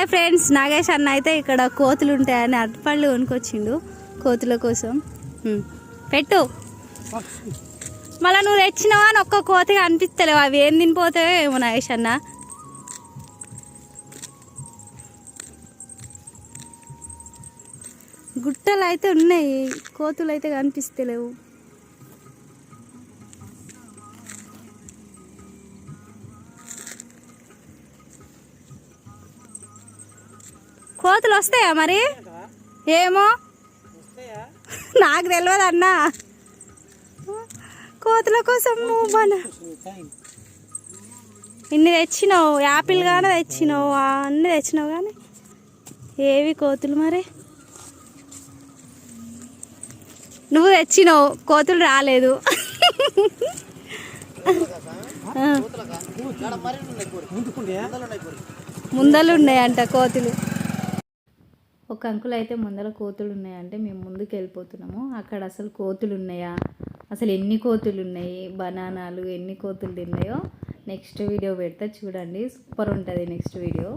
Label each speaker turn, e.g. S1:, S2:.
S1: Hi friends Nagesh అన్న అయితే ఇక్కడ కోతులు ఉంటాయని అరటిపళ్ళు కొనుక్కొచ్చిండు కోతుల కోసం. పెట్టు. మళ్ళీ నువ్వు తెచ్చినావా అని ఒక్క కోతగా అనిపిస్తలేవు. అవి ఏం తినిపోతాయో ఏమో నాగేష్ అన్న. గుట్టలు అయితే ఉన్నాయి. కోతులు అయితే కనిపిస్తలేవు. కోతులు వస్తాయా మరి? ఏమో? నాకు తెలియదు అన్న. కోతుల కోసం మన ఇన్ని తెచ్చినావు యాపిల్ కానీ తెచ్చినావు అన్నీ తెచ్చినావు కానీ ఏవి కోతులు మరి? నువ్వు తెచ్చినావు కోతులు రాలేదు. ముందలు ఉన్నాయంట కోతులు. ఒక అంకుల్ అయితే ముందర కోతులు ఉన్నాయంటే మేము ముందుకు వెళ్ళిపోతున్నాము అక్కడ అసలు కోతులు ఉన్నాయా అసలు ఎన్ని కోతులు ఉన్నాయి బనానాలు ఎన్ని కోతులు తిన్నాయో? నెక్స్ట్ వీడియో పెడతా చూడండి. సూపర్ ఉంటుంది నెక్స్ట్ వీడియో.